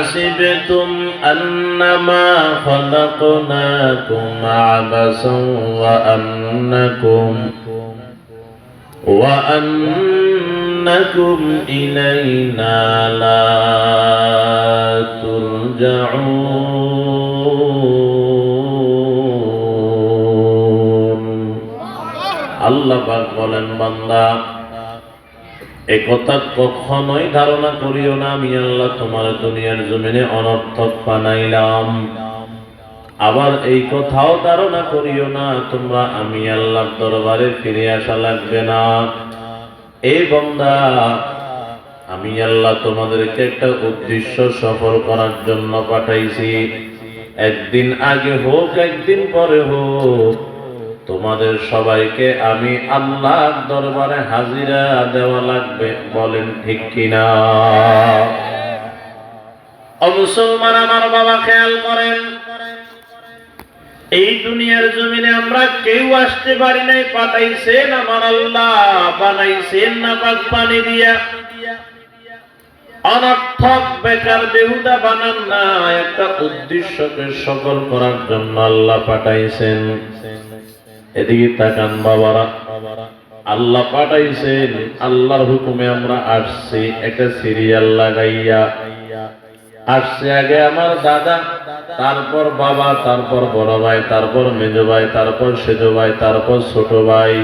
حسبتم أنما خلقناكم عبثا وأنكم وأنكم إلينا لا ترجعون الله أكبر بندا একথা কখনোই ধারণা করিও না, আমি আল্লাহ তোমার দুনিয়ার জমিনে অনর্থক বানাইলাম। আবার এই কথাও ধারণা করিও না, তোমরা আমি আল্লাহর দরবারে ফিরে আসা লাগবে না। এই বন্দা, আমি আল্লাহ তোমাদেরকে একটা উদ্দেশ্য সফল করার জন্য পাঠাইছি। একদিন আগে হোক, একদিন পরে হোক তোমাদের সবাইকে আমি আল্লাহর দরবারে হাজিরা দেওয়া লাগবে, বলেন ঠিক কিনা? মুসলমান, আমার বাবা খেয়াল করেন, এই দুনিয়ার জমিনে আমরা কেউ আসতে পারি নাই, পাঠাইছেন আমার আল্লাহ, বানাইছেন না পাক পানি দিয়া। অনর্থক বেকার বেহুদা বানান না, একটা উদ্দেশ্যকে সফল করার জন্য আল্লাহ পাঠাইছেন। এদিকে তাকান বাবারা। আল্লাহ পাঠাইছেন, আল্লাহর হুকুমে আমরা আসছি, একটা সিরিয়াল লাগাইয়া। আসছে আগে আমার দাদা, তারপর বাবা, তারপর বড় ভাই, তারপর মেজ ভাই, তারপর সেজ ভাই, তারপর ছোট ভাই।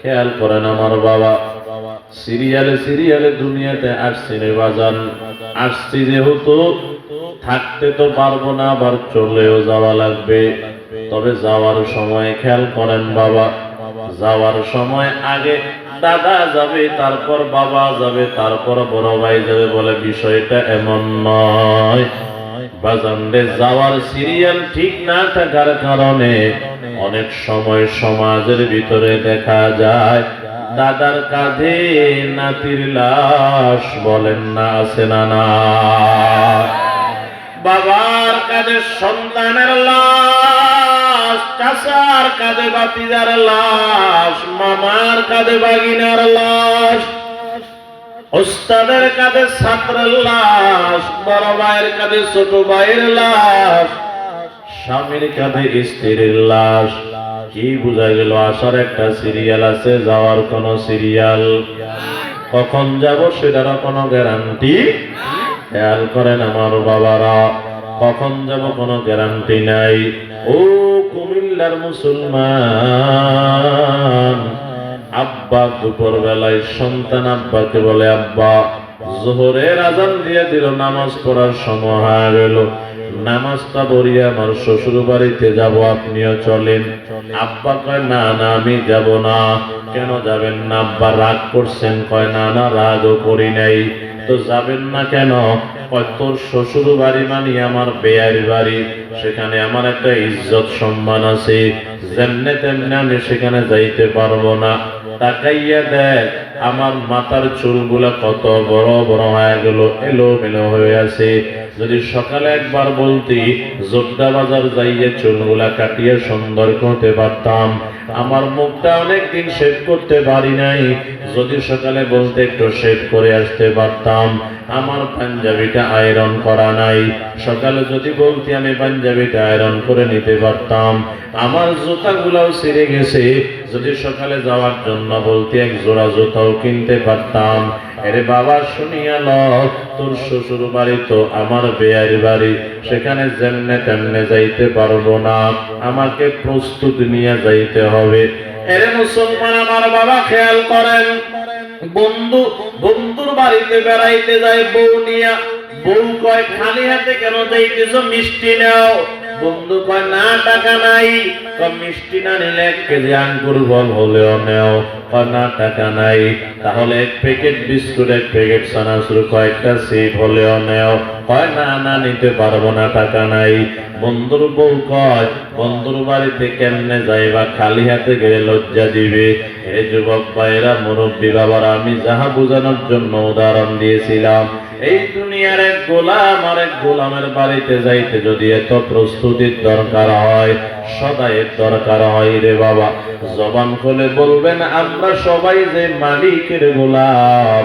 খেয়াল করেন আমার বাবা, সিরিয়ালে সিরিয়ালে দুনিয়াতে আসছি রে বাজান। আসছি যেহেতু, থাকতে তো পারব না, আবার চলেও যাওয়া লাগবে। তবে যাওয়ার সময় খেয়াল করেন বাবা। যাওয়ার সময় আগে দাদা যাবে, তারপর বাবা যাবে, তারপর বড় ভাই যাবে বলে বিষয়টা এমন নয়। বাজানরে যাওয়ার সিরিয়াল ঠিক না থাকার কারণে অনেক সময় সমাজের ভিতরে দেখা যায়, দাদার কাঁধে নাতির লাশ বলেন না, আছে না। বাবার কাঁধে সন্তানের লাশ। চাচার কাঁধে বাতিজার লাশ, মামার কাঁধে বাগিনার লাশ, ওস্তাদের কাঁধে ছাত্রের লাশ, বড় ভাইয়ের কাঁধে ছোট ভাইয়ের লাশ, স্বামীর কাঁধে স্ত্রীর লাশ। কি বোঝা গেল, আসার একটা সিরিয়াল আছে, যাওয়ার কোন সিরিয়াল? কখন যাব সেটারও কোনো গ্যারান্টি? খেয়াল করেন আমার বাবারা, কখন যাব কোনো গ্যারান্টি নাই। ও কুমিল্লার মুসলমান। আব্বা দুপুর বেলায় সন্তান আব্বাকে বলে, আব্বা, জোহরের আজান দিয়ে দিল, নামাজ পড়ার সময় হয়ে গেল। নামাজটা পড়িয়ে আমার শ্বশুর বাড়িতে যাব, আপনিও চলেন। আব্বা কয়, না না, আমি যাব না। কেন যাবেন না? আব্বা রাগ করছেন। কয়, না না, রাগও করি নাই। তো যাবেন না কেন? কয় তোর শ্বশুর বাড়ি মানে আমার বেয়ারি বাড়ি। সেখানে আমার একটা ইজ্জত সম্মান আছে। যেমনে তেমনি আমি সেখানে যাইতে পারব না। তাকাইয়া দেখ, আমার মাথার চুলগুলা কত বড় বড় হয়ে গেল এলো মেলো হয়ে আছে। যদি সকালে একবার বলতি, জোড্ডা বাজার যাইয়ে চুলগুলা কাটিয়ে সুন্দর করতে পারতাম। আমার মুখটা অনেকদিন শেভ করতে পারি নাই। যদি সকালে বলতে একটু শেভ করে আসতে পারতাম। আমার পাঞ্জাবিটা আয়রন করা নাই। সকালে যদি বলতি, আমি পাঞ্জাবিটা আয়রন করে নিতে পারতাম। আমার জুতাগুলাও ছিঁড়ে গেছে। যদি সকালে যাওয়ার জন্য বলতে, এক জোড়া জুতাও কিনতে পারতাম। আরে বাবা, শুনিয়া ল তোর শ্বশুর বাড়ি তো আমার বেয়ার বাড়ি, সেখানে যেমনে তেমনে যাইতে পারব না। আমাকে প্রস্তুত নিয়ে যাইতে হবে। এরে মুসলমান, আমার বাবা খেয়াল করেন, বন্ধু, বন্ধুর বাড়িতে বেড়াইতে যায় বউ নিয়া। বউ কয়, খালি হাতে কেন যাইতেছ? মিষ্টি নাও। বন্ধু কয়, না, টাকা নাই। মিষ্টি না নিলে এক কেজি আঙ্গুর বল হলেও নেও। কয়, না, টাকা নাই। তাহলে এক প্যাকেট বিস্কুট, এক প্যাকেট চানাচুর কয়েকটা সিপ হলেও নেও। কয়, না না, নিতে পারব না, টাকা নাই। বন্ধুর বউ কয়, বন্ধুর বাড়িতে কেমনে যাইবা? খালি হাতে গেলে লজ্জা দিবে। হে যুবক ভাইরা মুরব্বী বাবারা, আমি যাহা বোঝানোর জন্য উদাহরণ দিয়েছিলাম। এই দুনিয়ার এক গোলাম আর এক গোলামের বাড়িতে যাইতে যদি এত প্রস্তুতির দরকার হয় সদাইয়ের দরকার হয় রে বাবা। জবান খুলে বলবেন, আমরা সবাই যে মালিকের গোলাম,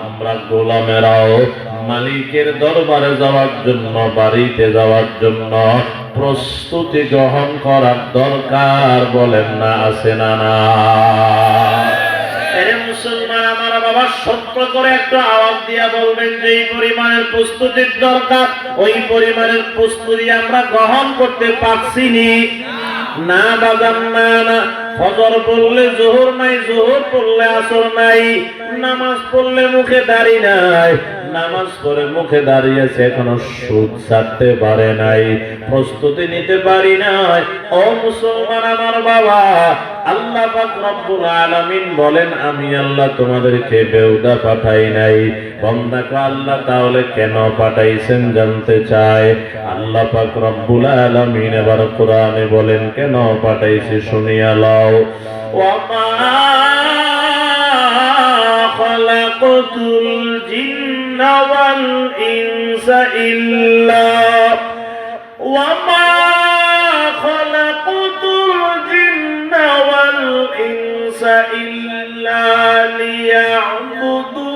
আমরা গোলামেরাও মালিকের দরবারে যাওয়ার জন্য, বাড়িতে যাওয়ার জন্য প্রস্তুতি গ্রহণ করার দরকার বলেন না, আছে না না? বাবা সত্য করে একটা আওয়াজ দিয়া বলবেন যে, এই পরিমাণের প্রস্তুতির দরকার। ওই পরিমাণের প্রস্তুতি আমরা গ্রহণ করতে পারছি নি। না বাজান, না না। ফজর পড়লে জোহর নাই, জোহর পড়লে আসর নাই। নামাজ পড়লে মুখে দাড়ি নাই। নামাজ পড়ে মুখে দাঁড়িয়েছে, এখনও সুদ ছাড়তে পারে নাই। প্রস্তুতি নিতে পারি নাই। ও মুসলমান আমার বাবা আল্লাহ রব্বুল আলামিন বলেন, আমি আল্লাহ তোমাদেরকে বেউদা পাঠাই নাই। বন্দাকে আল্লাহ, তাহলে কেন পাঠাইছেন জানতে চায় আল্লাহ পাক রব্বুল আলামিন এবার কোরআনে বলেন, কেন পাঠাইছি শুনিয়া লও। ওয়ামা খলাকতুল জিন্না ওয়াল ইনসা ইল্লা। ওয়ামা إلا ليعبدون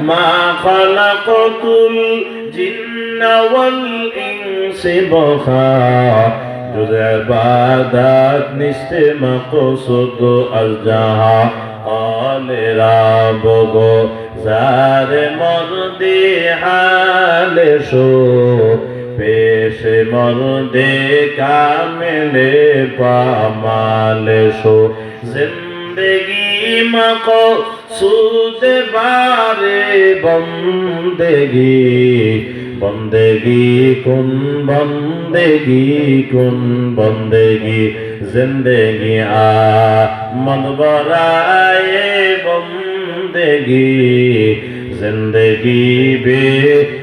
ما خلقت الجن والإنس بخاء جز عبادات نشت مقصد الجہاں قال رابگو যার মর্দে হালে সো পেশে দে কামেলে পামালে সো জিন্দগি মকো সুদ বারে বন্দেগি বন্দেগি কোন বন্দেগি কোন বন্দেগি? জিন্দগি আ মন বরায়ে زندگی بے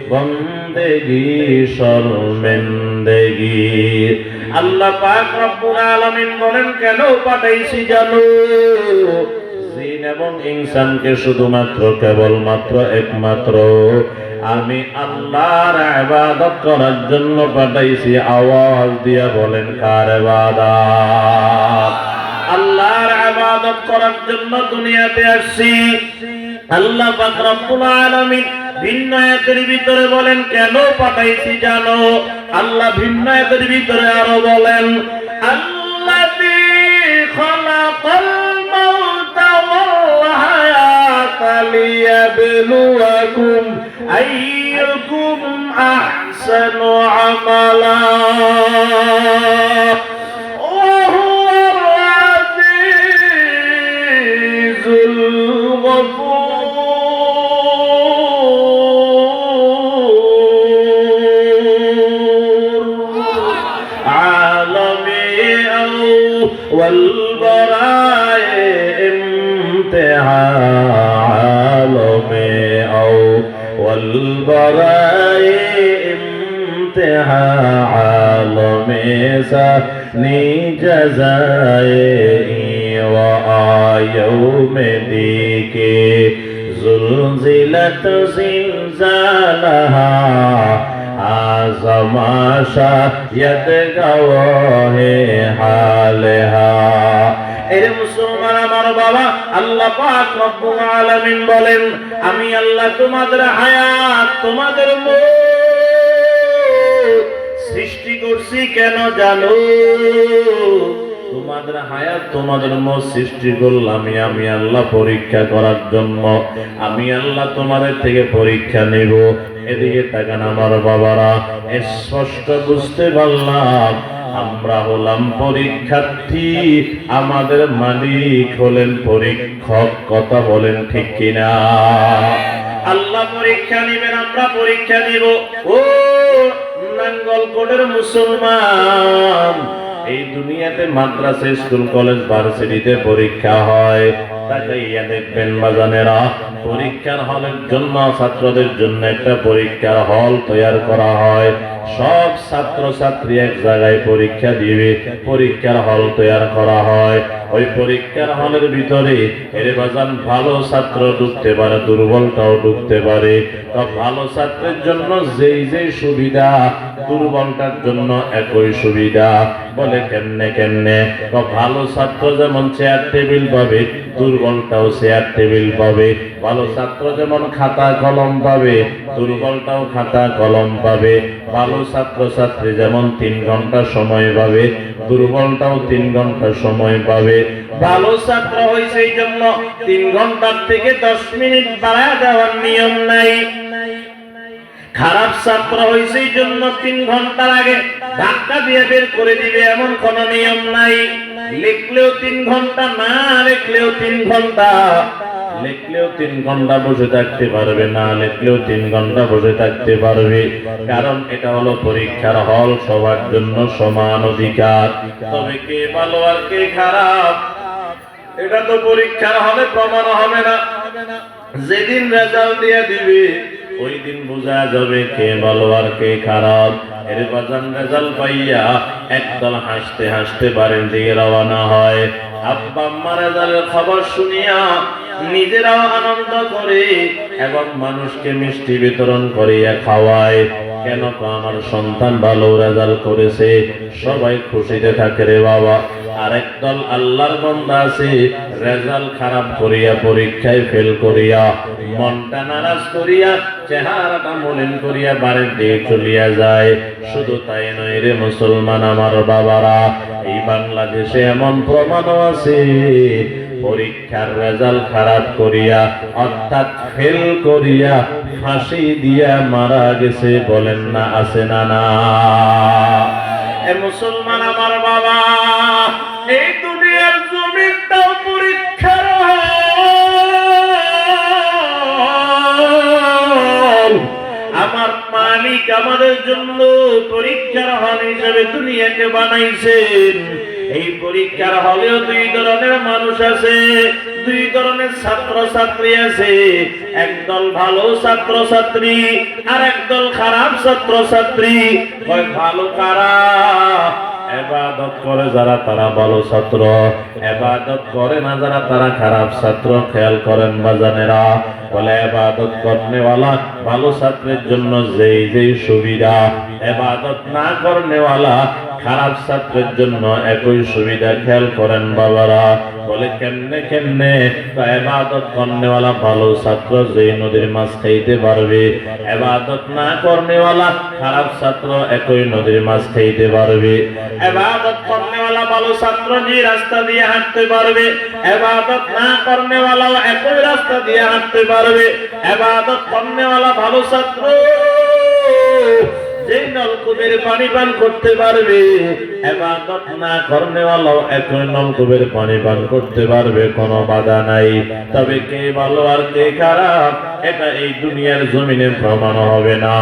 بندگی শর্মেন্দেগি আল্লাহ পাক রব্বুল আলামিন বলেন কেন পাঠাইছি জানো জিন এবং ইনসানকে শুধুমাত্র কেবলমাত্র একমাত্র আমি আল্লাহর ইবাদত করার জন্য পাঠাইছি আওয়াজ দিয়া বলেন কার ইবাদত আল্লাহর আবাদত করার জন্য দুনিয়াতে আসছি। আল্লাহ পাক রব্বুল ভিন্ন আয়াতের ভিতরে বলেন, কেন পাঠাইছি জানো? আল্লাহ ভিন্ন আয়াতের ভিতরে আরও বলেন আহসানু আমালা। انتهى عالمي أو والبراء انتهى عالمي سني جزائي ويوم ديكي زلزلت زلزالها عظم شاید گواه حالها এরে মুসলমান আমার বাবা, আল্লাহ পাক রব্বুল আলামিন বলেন, আমি আল্লাহ তোমাদের হায়াত, তোমাদের সৃষ্টি করছি কেন জানো? তোমাদের হায়াত তোমাদের মত সৃষ্টি করলাম আমি আল্লাহ পরীক্ষা করার জন্য। আমি আল্লাহ তোমাদের থেকে পরীক্ষা নেব। এদিকে তাকান আমার বাবারা স্পষ্ট বুঝতে পারলাম, আমরা হলাম পরীক্ষার্থী, আমাদের মালিক হলেন পরীক্ষক, কথা বলেন ঠিক কিনা? আল্লাহ পরীক্ষা নেবেন, আমরা পরীক্ষা নিব ও নাঙ্গলকোটের মুসলমান এই দুনিয়াতে মাদ্রাসা, স্কুল, কলেজ, ভার্সিটিতে পরীক্ষা হয়। পরীক্ষার হলের জন্য ছাত্রদের জন্য একটা পরীক্ষার হল তৈরি করা হয়। সব ছাত্র ছাত্রী এক জায়গায় পরীক্ষা দিবে, পরীক্ষার হল তৈরি করা হয়। ওই পরীক্ষার হলের ভিতরে এরে বাজান ভালো ছাত্র ঢুকতে পারে দুর্বলটাও ঢুকতে পারে। তো ভালো ছাত্রের জন্য যেই যেই সুবিধা দুর্বলটার জন্য একই সুবিধা। বলে কেমনে কেমনে? তো ভালো ছাত্র যেমন চেয়ার টেবিল পাবে দুর্বলটাও চেয়ার টেবিল পাবে। ভালো ছাত্র যেমন খাতা কলম পাবে দুর্বলটাও খাতা কলম পাবে। ভালো ছাত্র ছাত্রী যেমন তিন ঘণ্টা সময় পাবে, দুর্বলটাও তিন ঘণ্টা সময় পাবে। ভালো ছাত্র হয়েছে এই জন্য তিন ঘণ্টার থেকে দশ মিনিট বাড়া দেওয়ার নিয়ম নাই। খারাপ ছাত্র হয়েছে এই জন্য তিন ঘণ্টার আগে ধাক্কা দিয়ে বের করে দিবে, এমন কোন নিয়ম নাই। লিখলেও তিন ঘণ্টা, না লিখলেও তিন ঘণ্টা। লিখলেও তিন ঘণ্টা বসে থাকতে পারবে না, লিখলেও তিন ঘণ্টা বসে থাকতে পারবে। কারণ এটা হলো পরীক্ষার হল, সবার জন্য সমান অধিকার। তবে কে ভালো আর কে খারাপ? এটা তো পরীক্ষার হলে প্রমাণ হবে না। যেদিন রেজাল্ট দিয়ে দিবে, ওই দিন বোঝা যাবে কে ভালো আর কে খারাপ। এর বাজান রেজাল্ট পাইয়া একদল হাসতে হাসতে বাড়ির দিকে রওনা হয়। আব্বা আম্মা রেজাল্টের খবর শুনিয়া নিজেরাও আনন্দ করে এবং মানুষকে মিষ্টি বিতরণ করিয়া খাওয়ায়। কেন আমার সন্তান ভালো রেজাল্ট করেছে, সবাই খুশিতে থাকে রে বাবা। আরেক দল আল্লাহর বন্দা আছে, রেজাল্ট খারাপ করিয়া পরীক্ষায় ফেল করিয়া, মনটা নারাজ করিয়া, চেহারাটা মলিন করিয়া বাড়ির দিকে চলিয়া যায়। শুধু তাই নয় রে মুসলমান আমার বাবারা, এই বাংলাদেশে এমন প্রমাণও আছে। পরীক্ষার রেজাল্ট খারাপ করিয়া, অর্থাৎ ফেল করিয়া ফাঁসি দিয়া মারা গেছে বলেন না, আছে না না। এ মুসলমান আমার বাবা, এই দুনিয়ার জমিনটাও পরীক্ষার আমার মালিক আমাদের জন্য পরীক্ষার হল হিসেবে দুনিয়াকে বানাইছেন। এই পরীক্ষার হলেও দুই ধরনের মানুষ আছে। দুই ধরনের ছাত্র ছাত্রী আছে একদল ভালো ছাত্র ছাত্রী আর একদল খারাপ ছাত্র ছাত্রী হয় ভালো কারা? এবাদত করে যারা তারা ভালো ছাত্র। এবাদত করে না যারা তারা খারাপ ছাত্র। খেয়াল করেন বাজানেরা। বলে এবাদত ভালো ছাত্রের জন্য যেই যেই সুবিধা। এবাদত না করনেওয়ালা খারাপ ছাত্রের জন্য একই সুবিধা, খেয়াল করেন বাবারা। বলে কেমনে কেমনে? এবাদত ভালো ছাত্র যেই নদীর মাছ খাইতে পারবে। এবাদত না খারাপ ছাত্র একই নদীর মাছ খাইতে পারবে। এবাদত করনেওয়ালা ভালো ছাত্র যে রাস্তা দিয়ে হাঁটতে পারবে। এবাদত না করনেওয়ালাও একই রাস্তা দিয়ে হাঁটতে পারবে। এবাদত করনেওয়ালা ভালো ছাত্র। যেই নলকূপের পানি পান করতে পারবে, এবাদত না করনেওয়ালাও একই নলকূপের পানি পান করতে পারবে, কোনো বাধা নাই। তবে কে ভালো আর কে খারাপ, এটা এই দুনিয়ার জমিনে প্রমাণ হবে না।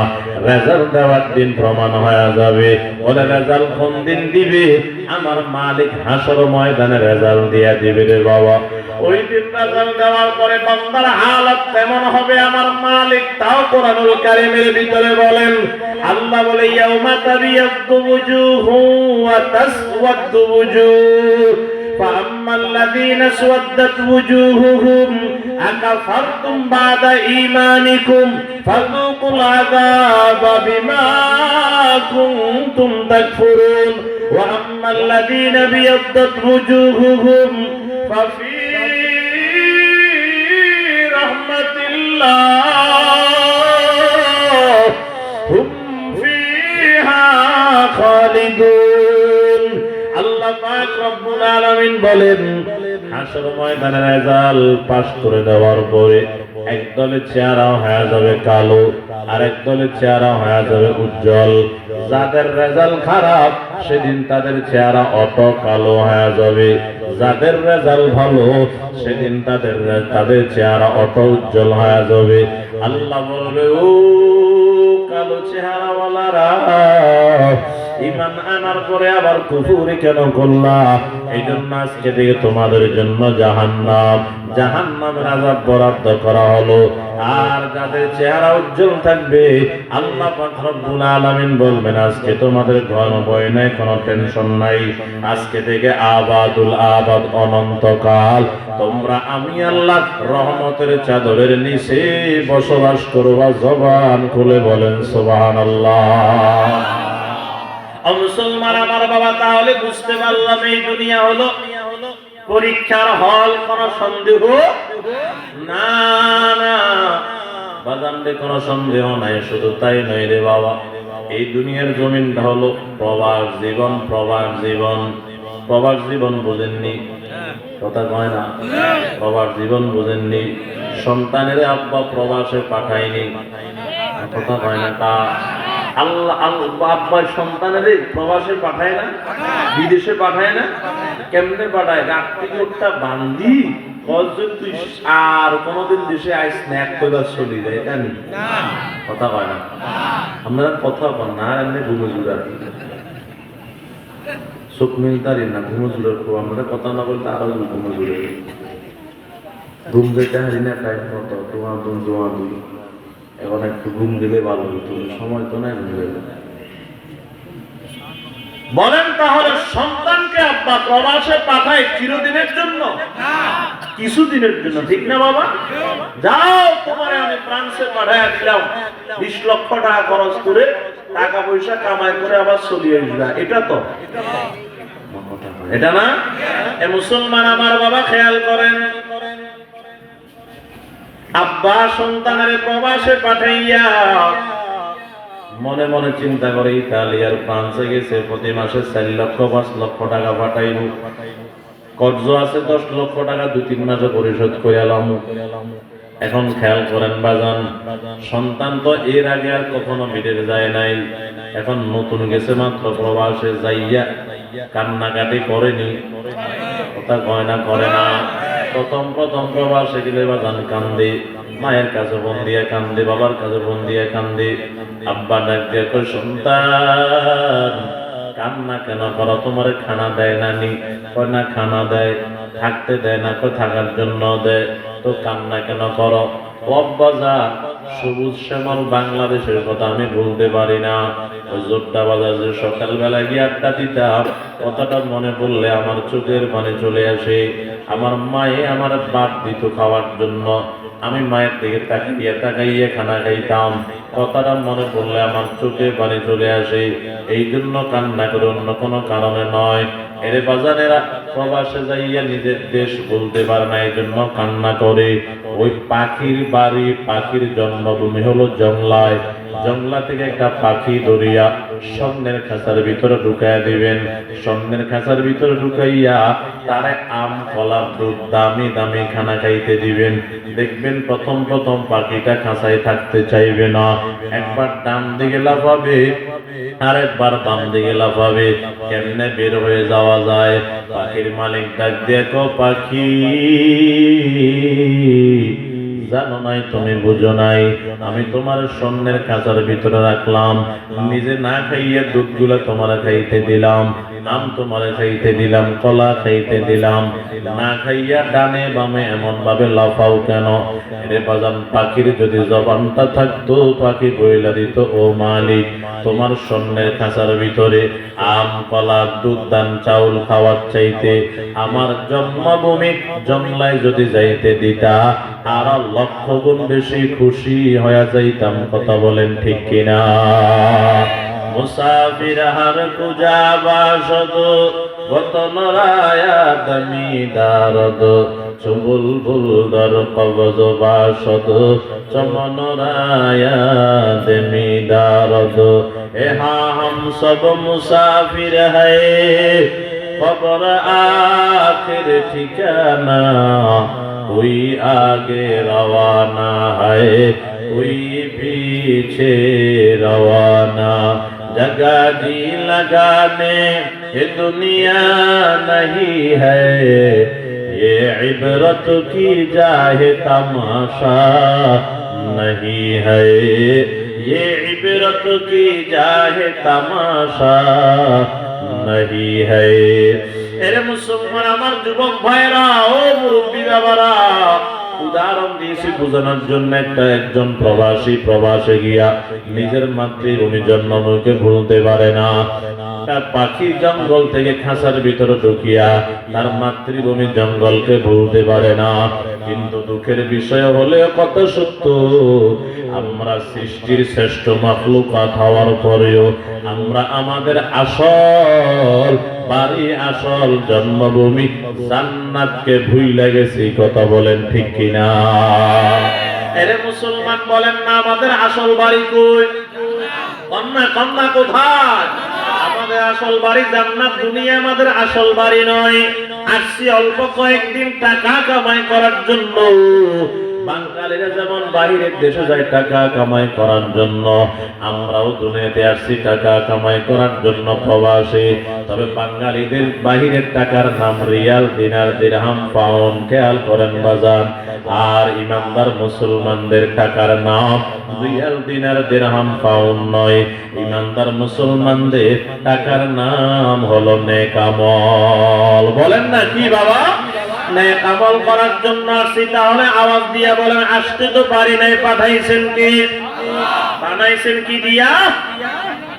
রেজাল্ট দেওয়ার দিন প্রমাণ হয়ে যাবে। বলে রেজাল্ট কোন দিন দিবে? আমার মালিক হাসর ময়দানে রেজাল্ট দিয়ে দিবে রে বাবা। ওই দিন রেজাল্ট দেওয়ার পরে বান্দার হালত কেমন হবে আমার মালিক তাও কোরআনুল কারিমের ভিতরে বলেন আল্লাহ বলে ইয়াউমা তাবিয়াদ্দু বুজুহু ওয়া তাসওয়াদ্দু বুজুহ فأما الذين اسودت وجوههم أكفرتم بعد إيمانكم فذوقوا العذاب بما كنتم تكفرون وأما الذين ابيضت وجوههم ففي الله هم فيها خالدون আল্লাহ পাক রব্বুল আলামিন বলেন হাসর ময়দানের রেজাল্ট পাস করে দেওয়ার পরে এক দলের চেহারা হয়ে যাবে কালো আর এক দলের চেহারা হয়ে যাবে উজ্জ্বল যাদের রেজাল্ট খারাপ সেদিন তাদের চেহারা অত কালো হয়ে যাবে যাদের রেজাল্ট ভালো, সেদিন তাদের তাদের চেহারা অত উজ্জ্বল হয়ে যাবে। আল্লাহ বলবে, ও কালো চেহারা চেহারাওয়ালারা ইমান আনার পরে আবার কুফুরি কেন করলা? এই জন্য আজকে থেকে তোমাদের জন্য জাহান্নাম। জাহান্নামের আজাব বরাদ্দ করা হলো। আর যাদের চেহারা উজ্জ্বল থাকবে, আল্লাহ রব্বুল আলামিন বলবেন, আজকে তোমাদের কোনো ভয় নাই, কোনো টেনশন নাই। আজকে থেকে আবাদুল আবাদ অনন্তকাল। তোমরা আমি আল্লাহ রহমতের চাদরের নিচে বসবাস করবা, জবান খুলে বলেন, সুবহানাল্লাহ। মুসলমান, আমার বাবা তাহলে বুঝতে পারলাম এই দুনিয়া হলো পরীক্ষার হল, কোন সন্দেহ না না। বাজানরে কোন সন্দেহ নাই, শুধু তাই নয় রে বাবা, এই দুনিয়ার জমিনটা হলো প্রবাস জীবন প্রবাস জীবন। প্রবাস জীবন বোঝেননি, কথা কয় না? প্রবাস জীবন বোঝেননি, সন্তানের আব্বা প্রবাসে পাঠায়নি, কথা কয় না তা আল্লাহ আল্লাহ আব্বা সন্তানের প্রবাসে পাঠায় না? বিদেশে পাঠায় না? কেমনে পাঠায়? রাত থেকে তুই আর কোনোদিন দেশে আই স্ন্যাক করে চলে যায় এটা নেই কথা কয় না? আমরা কথা কন না এমনি ঘুমে জুড়ার চোখ মিলতারি না ঘুমে খুব। আমরা কথা না বলতে আরও ঘুমে জুড়ে ঘুম যেতে হারি না টাইম মতো তোমার দুই এখন একটু ঘুম দিলে ভালো হতো, সময় তো নাই দেবে বলেন তাহলে সন্তানকে আব্বা প্রবাসে পাঠায় চিরদিনের জন্য? কিছুদিনের জন্য, ঠিক না বাবা? যাও, তোমার আমি ফ্রান্সে পাঠায় দিলাম। বিশ লক্ষ টাকা খরচ করে টাকা পয়সা কামাই করে আবার চলিয়ে আসবা। এটা তো? এটা না? এ মুসলমান আমার বাবা খেয়াল করেন। আব্বা সন্তানের প্রবাসে পাঠাইয়া মনে মনে চিন্তা করে, ইতালিয়ার ফ্রান্সে গেছে, প্রতি মাসে চার লক্ষ, পাঁচ লক্ষ টাকা পাঠাইব। কর্জ আছে, দশ লক্ষ টাকা দুই তিন মাসে পরিশোধ করে এলাম এখন খেয়াল করেন বাজান, সন্তান তো এর আগে আর কখনো বিদেশ যায় নাই। এখন নতুন গেছে মাত্র, প্রবাসে যাইয়া কান্নাকাটি করেনি। কথা কয় না, করে না। প্রথম প্রথম প্রবাসে গেলে বাজান কান্দি। মায়ের কাছে বোন দিয়ে কান্দে, বাবার কাছে বোন দিয়ে কান্দে। আব্বা ডাক দিয়ে কই সন্তান, কান্না কেন করো? তোমার খানা দেয় না নি কয়, না, খানা দেয়। থাকতে দেয় না। কই থাকার জন্য দেয়। তো কান্না কেন করো? অব্বা যা সবুজ শ্যামল বাংলাদেশের কথা আমি বলতে পারি না। জোরটা বাজার যে সকালবেলা গিয়ে আড্ডা দিতাম। কথাটা মনে পড়লে আমার চোখের পানি চলে আসে। আমার মায়ে আমার বাদ দিত খাওয়ার জন্য। আমি মায়ের দিকে তাকাইয়া তাকাইয়া খানা খাইতাম। কথাটা মনে পড়লে আমার চোখে পানি চলে আসে। এই জন্য কান্না করে, অন্য কোনো কারণে নয়। এর বাজারেরা প্রবাসে যাইয়া নিজের দেশ বলতে পারে না এই জন্য কান্না করে। ওই পাখির বাড়ি, পাখির জন্মভূমি হলো জংলায়। জংলা থেকে একটা পাখি ধরিয়া স্বর্ণের খাঁচার ভিতরে ঢুকাইয়া দিবেন। স্বর্ণের খাঁচার ভিতরে ঢুকাইয়া তারে আম, কলা, দুধ, দামি দামি খানা খাইতে দিবেন। দেখবেন প্রথম প্রথম পাখিটা খাঁচায় থাকতে চাইবে না। একবার ডান দিকে লাফাবে আরেকবার বাম দিকে লাফাবে, কেমনে বের হয়ে যাওয়া যায়? পাখির মালিক ডাক দেখো পাখি, জানো নাই তুমি, বুঝো নাই। আমি তোমার স্বর্ণের কাঁচার ভিতরে রাখলাম। নিজে না খাইয়ে দুধগুলা তোমার খাইতে দিলাম। আম তোমার খাইতে দিলাম, কলা খাইতে দিলাম। না খাইয়া ডানে বামে এমন ভাবে লাফাও কেন? রে বাজান, পাখির যদি জবানটা থাকতো, পাখি বইলা দিত, ও মালিক, তোমার স্বর্ণের খাঁচার ভিতরে আম, কলা, দুধ দান চাউল খাওয়ার চাইতে আমার জন্মভূমি জংলায় যদি যাইতে দিতা আর লক্ষ গুণ বেশি খুশি হয়ে যাইতাম। কথা বলেন ঠিক কিনা? মুসাফির হার পূজা বাসদ বতন রায়া দমি দারদ চুবুল বুলদর কবজ বাসদ চমন রায়া দেমি দারদ এহা হম সব মুসাফির হ্যায় কবর আখির ঠিকানা कोई आगे रवाना है कोई पीछे रवाना जगह जी लगाने ये दुनिया नहीं है ये इबरत की जाहे तमाशा नहीं है ये इबरत की जाहे तमाशा नहीं है এরে মুসলমান আমার যুবক ভাইরা ও মুরব্বী বাবারা উদাহরণ দিয়েছি বোঝানোর জন্য একটা একজন প্রবাসী প্রবাসে গিয়া নিজের মাতৃভূমি জন্মভূমিকে ভুলতে পারে না। পাখি জঙ্গল থেকে খাঁচার ভিতরে ঢুকিয়া তার মাতৃভূমি জঙ্গলকে ভুলতে পারে না। কিন্তু দুঃখের বিষয় হলে কত সত্য, আমরা সৃষ্টির শ্রেষ্ঠ মাফলুকাত হওয়ার পরেও আমরা আমাদের আসল বাড়ি আসল জন্মভূমি। জান্নাতকে ভুইলা গেছি কথা বলেন ঠিক কিনা? এরে মুসলমান বলেন না, আমাদের আসল বাড়ি কই? কন্যা কন্যা কোথায়? আমাদের আসল বাড়ি জান্নাত, দুনিয়া আমাদের আসল বাড়ি নয়। আসছি অল্প কয়েকদিন টাকা কামাই করার জন্য। বাঙালিরা যেমন বাইরের দেশে যায় টাকা কামাই করার জন্য, আমরাও দুনিয়াতে আসছি টাকা কামাই করার জন্য প্রবাসী। তবে বাঙালিদের বাহিরের টাকার নাম রিয়াল দিনার দিরহাম পাউন্ড, খেয়াল করেন বাজার আর ইমানদার মুসলমানদের টাকার নাম রিয়াল দিনার দিরহাম পাউন্ড নয়। ইমানদার মুসলমানদের টাকার নাম হলো নেকামল বলেন না কি বাবা? নেক আমল করার জন্য আসছি তাহলে আওয়াজ দিয়া বলেন আসতে তো পারি নাই পাঠাইছেন কি? বানাইছেন কি দিয়া?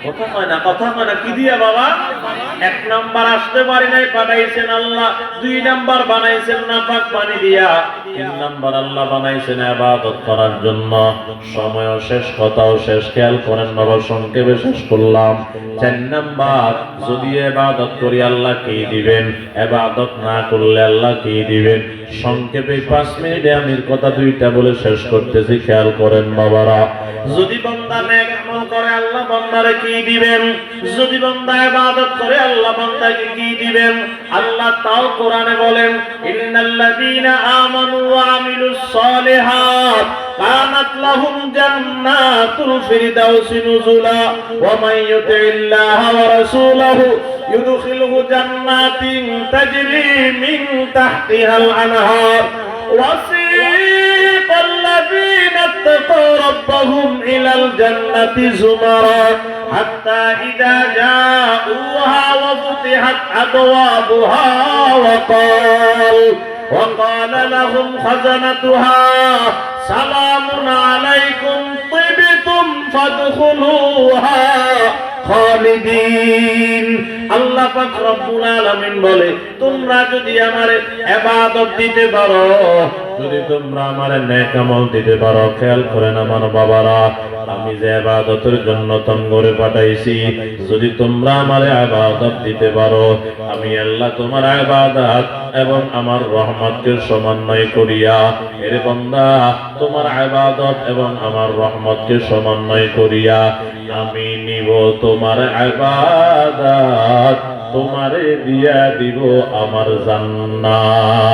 কথা কয় না কথা কয় না কি দিয়া বাবা? এক নাম্বার আসতে পারি নাই পাঠাইছেন আল্লাহ। দুই নাম্বার বানাইছেন না পাক পানি দিয়া। তিন আল্লাহ বানাইছেন আবাদত করার জন্য। সময়ও শেষ, কথাও শেষ, খেয়াল করেন বাবা, সংক্ষেপে শেষ করলাম। চার যদি এবাদত করি আল্লাহ কি দিবেন? এবাদত না করলে আল্লাহ কি দিবেন? সংক্ষেপে পাঁচ মিনিটে কথা দুইটা বলে শেষ করতেছি, খেয়াল করেন বাবারা। যদি বান্দা নেক আমল করে, আল্লাহ বান্দারে কি দিবেন? যদি বান্দা ইবাদত করে, আল্লাহ বান্দাকে কি দিবেন? আল্লাহ তাও কোরআনে বলেন, ইন্নাল্লাযীনা আমানু وعملوا الصالحات كانت لهم جنات الفردوس نزلا ومن يطع الله ورسوله يدخله جنات تجري من تحتها الأنهار وسيق الذين اتقوا ربهم إلى الجنة زمرا حتى إذا جاءوها وفتحت أبوابها وقال وقال لهم خزنتها سلام عليكم طبتم فادخلوها خالدين আল্লাহ পাক রব্বুল আলামিন বলে, তোমরা যদি আমারে ইবাদত দিতে পারো, যদি তোমরা আমারে নেক আমল দিতে পারো, খেয়াল করেন আমার বাবারা, আমি যে ইবাদতের জন্য তঙ্গরে পাঠাইছি, যদি তোমরা আমারে ইবাদত দিতে পারো, আমি আল্লাহ তোমার ইবাদত এবং আমার রহমতকে সমন্বয় করিয়া, এর বান্দা, তোমার ইবাদত এবং আমার রহমতকে সমন্বয় করিয়া, আমি নিব তোমার ইবাদত তোমারে দিয়া দিব আমার জান্নাত।